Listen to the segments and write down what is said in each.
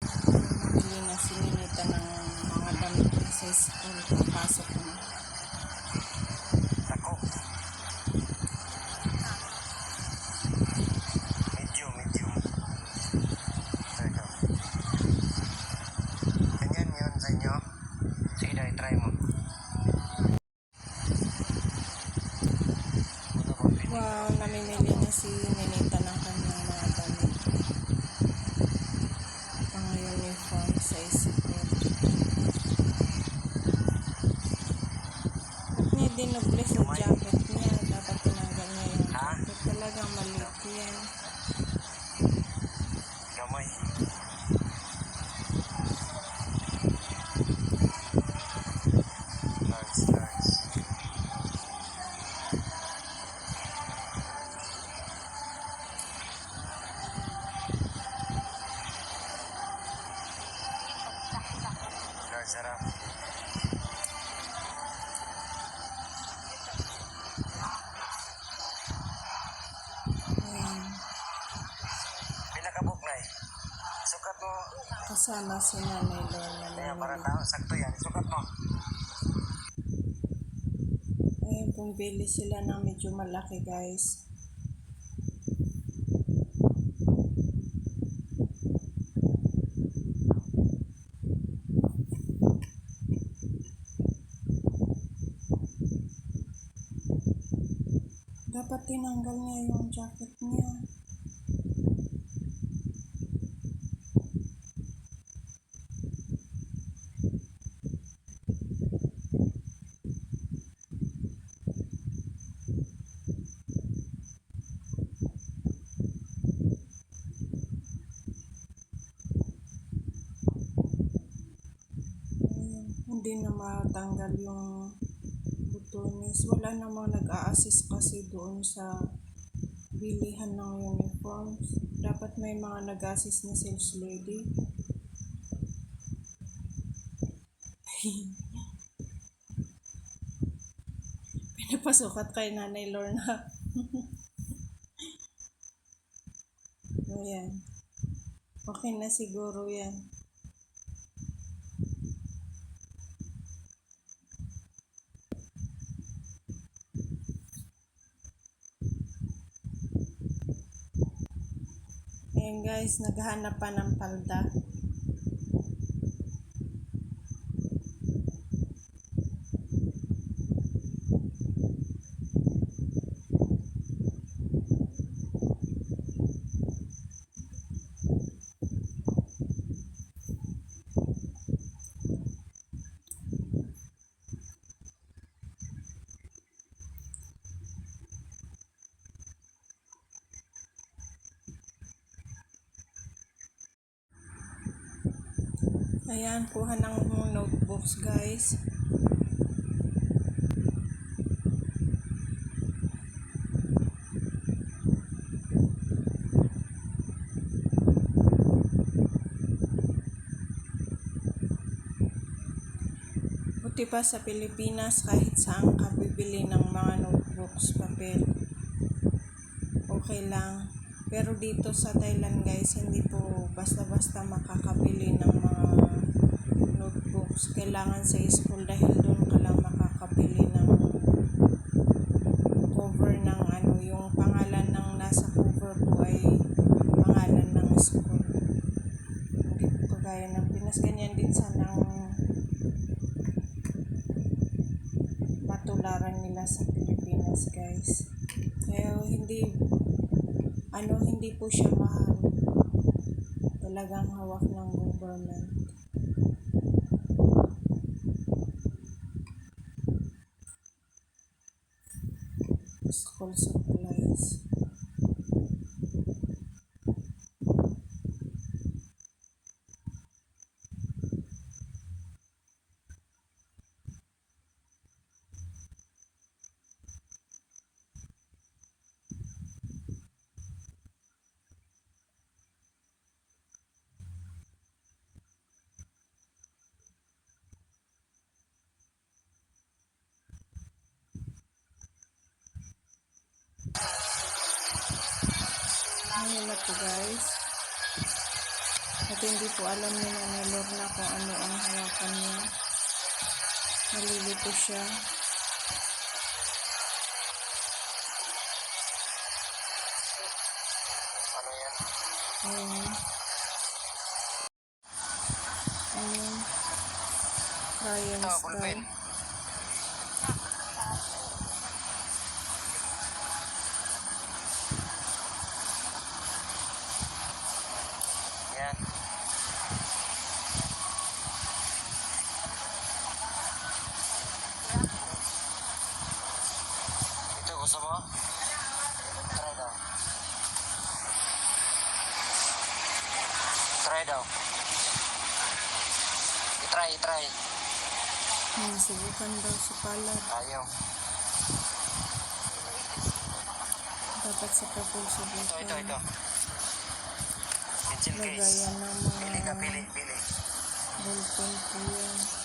Bili na si Ninita ng mga damit sa school. Papasok na. Ako. Medium, medium. Teka. Ganyan yun sa inyo. Sige na, try mo. Ano? Wow, namimili na si Ninita ng kanyang mga damit. Kasama si Nanay Lorna. Kaya para tao, sakto yan. Sukat mo. Ayun, pumili sila ng medyo malaki guys. Dapat tinanggal niya yung jacket niya. Ayun, hindi na matanggal yung butones. Wala namang nag-a-assist kasi doon sa bilihan ng uniforms. Dapat may mga nag-assist na sales lady. Pinapasukat kay Nanay Lorna. Ayan. Okay na siguro yan. Ayan guys, naghahanap pa ng palda. Ayan, kuha ng notebooks guys. Buti pa sa Pilipinas kahit saan ka bibili ng mga notebooks, papel. Okay lang. Pero dito sa Thailand guys, hindi po basta-basta makakabili ng mga. Kailangan sa school dahil doon ka lang makakabili ng cover ng ano, yung pangalan ng nasa cover po ay pangalan ng school. Hindi po kagaya ng Pinas. Ganyan din sana ang matularan nila sa Pilipinas guys. Kaya hindi ano hindi po siya mahal. Talagang hawak ng government. School supplies. Ayun na po guys. At hindi po alam ni Nanay Lorna kung ano ang harapan niya. Nalilito siya. Ano yan? Ayun. Ayun. Ryan's Ito, daw. ballpen. Yan. Ito, gusto mo? Try daw. Try daw. I-try, i-try. Hmm, subukan daw si Palad. Ayaw. Dapat sa Ito, subukan. ito, ito. Pencil case. Lagayan ng Pili ka, mga pili, pili. ballpen po yan.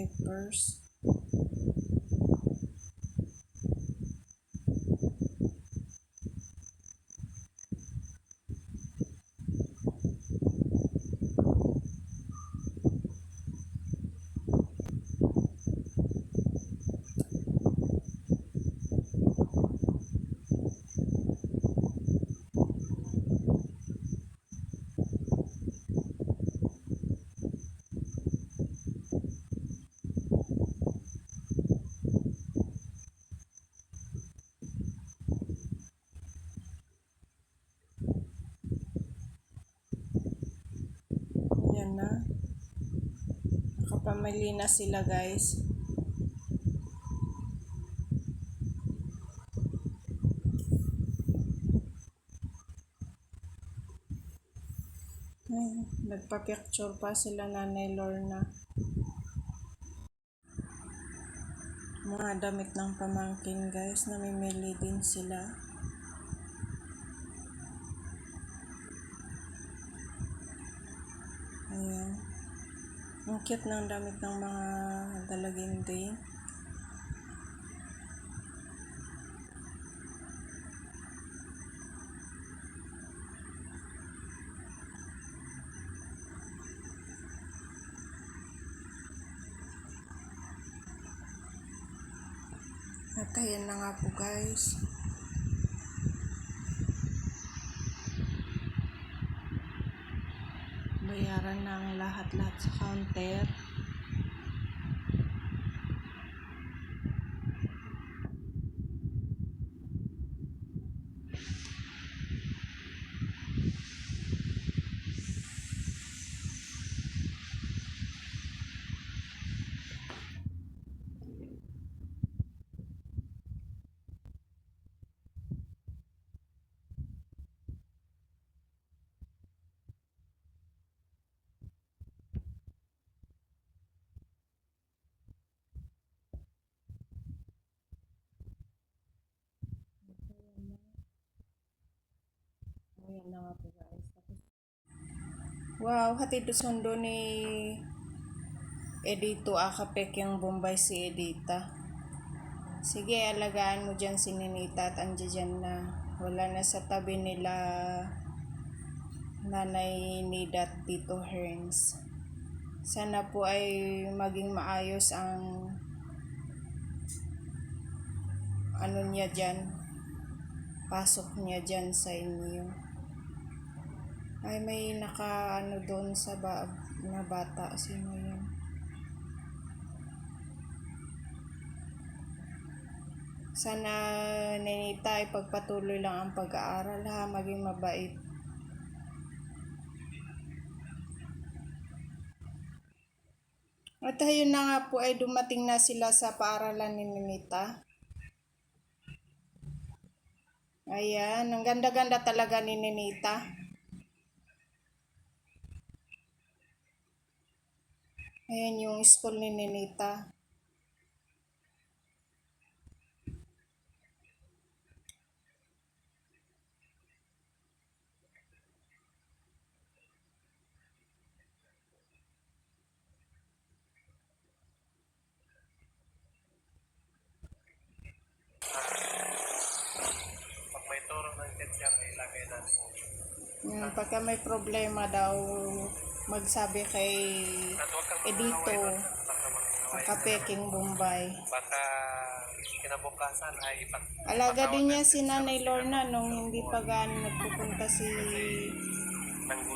Papers. Yan na. Nakapamili na sila guys. Ay, nagpa-picture pa sila nanay Lorna. Mga damit ng pamangkin guys, namimili din sila. Ayan. Ang cute ng damit ng mga dalagindi. At ayan na nga po guys. Bayaran ang lahat-lahat sa counter. Wow, hatid do sundo ni Edito Akapek yung Bombay si Edita. Sige, alagaan mo dyan si Ninita at andyan dyan na. Wala na sa tabi nila Nanay Nidat Tito Hearns. Sana po ay maging maayos ang ano niya dyan, pasok niya dyan sa inyo. Ay, may naka ano doon sa ba, na bata. Sino yun? Sana, Nenita, ipagpatuloy lang ang pag-aaral ha, maging mabait. At ayun na nga po ay dumating na sila sa paaralan ni Nenita. Ayan, ang ganda-ganda talaga ni Nenita. Ayan yung school ni natin. Yung pagka may problema daw, magsabi kay Edito, mag-away doon. Huwag kang mag-away. Kapeking Bombay. Baka kinabukasan ay ipat. Alaga din niya si Nanay Lorna nung hindi pa gaano nagpupunta si.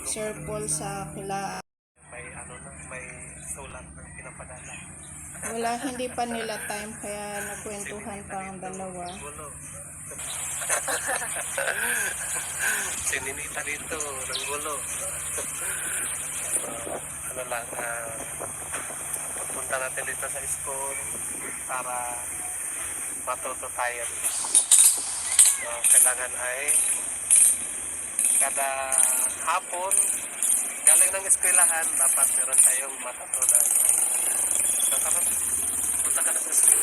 Sir Paul sa kila. May ano na, may sulat ng pinapadala. Wala, hindi pa nila time kaya nagkwentuhan pa ang dalawa. Sininita dito ng gulo. Ano lang, ah, pagpunta natin dito sa school para matuto tayo. So, kailangan ay kada hapon galing ng eskwelahan dapat meron tayong matutunan. So, tara, punta ka na sa school.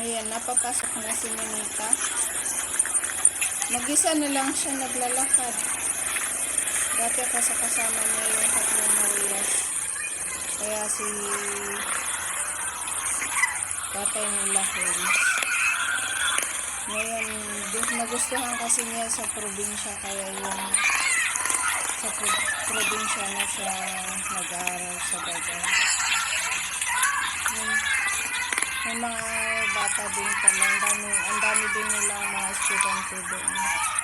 Ayan, napapasok na si Nenita. Mag-isa na lang siya naglalakad. Dati kasi kasama niya yung tatlong Marias. Kaya si tatay nila Helms. Ngayon, nagustuhan kasi niya sa probinsya kaya yung sa pro- probinsya na siya nag-aaral sa Bagay. May mga bata din pala. Ang dami, ang dami din nilang mga estudyante doon.